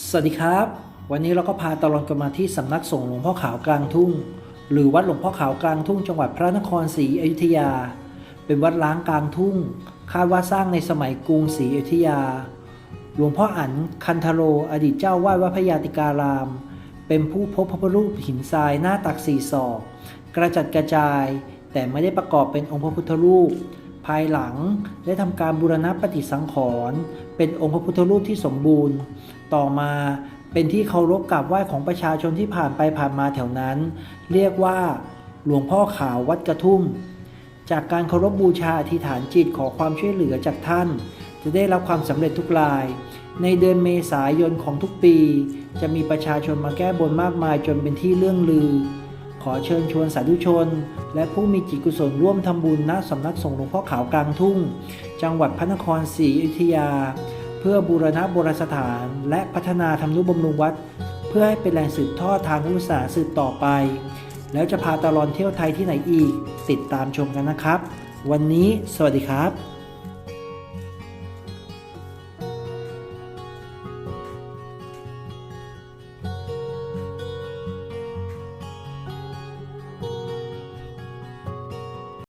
สวัสดีครับ วันนี้เราก็พาตลอดกันมาที่สำนักสงฆ์หลวงพ่อขาวกลางทุ่ง หรือวัดหลวงพ่อขาวกลางทุ่งจังหวัดพระนครศรีอยุธยา เป็นวัดล้างกลางทุ่ง คาดว่าสร้างในสมัยกรุงศรีอยุธยา หลวงพ่ออั๋นคันธโร อดีตเจ้าวาดวัดพยาติการาม เป็นผู้พบพระพุทธรูปหินทรายหน้าตักสี่ศอก กระจัดกระจาย แต่ไม่ได้ประกอบเป็นองค์พระพุทธรูป ภายหลังได้ทำการบูรณะปฏิสังขรณ์เป็นองค์พระพุทธรูปที่สมบูรณ์ ต่อมาเป็นที่เคารพกราบไหว้ของประชาชนที่ผ่านไปผ่านมาแถวนั้น เรียกว่า หลวงพ่อขาววัดกระทุ่ม จากการเคารพบูชาอธิษฐานจิตขอความช่วยเหลือจากท่าน จะได้รับความสำเร็จทุกราย ในเดือนเมษายนของทุกปี จะมีประชาชนมาแก้บนมากมายจนเป็นที่เรื่องลือ ขอเชิญชวนสาธุชน และผู้มีจิตกุศลร่วมทำบุญณสำนักสงฆ์หลวงพ่อขาวกลางทุ่ง จังหวัดพระนครศรีอยุธยา เพื่อบูรณะโบราณสถาน และพัฒนาทำนุบำรุงวัด เพื่อให้เป็นแหล่งสืบทอดทางพุทธศาสนาสืบต่อไป แล้วจะพาตลอดเที่ยวไทยที่ไหนอีก ติดตามชมกันนะครับ วันนี้สวัสดีครับ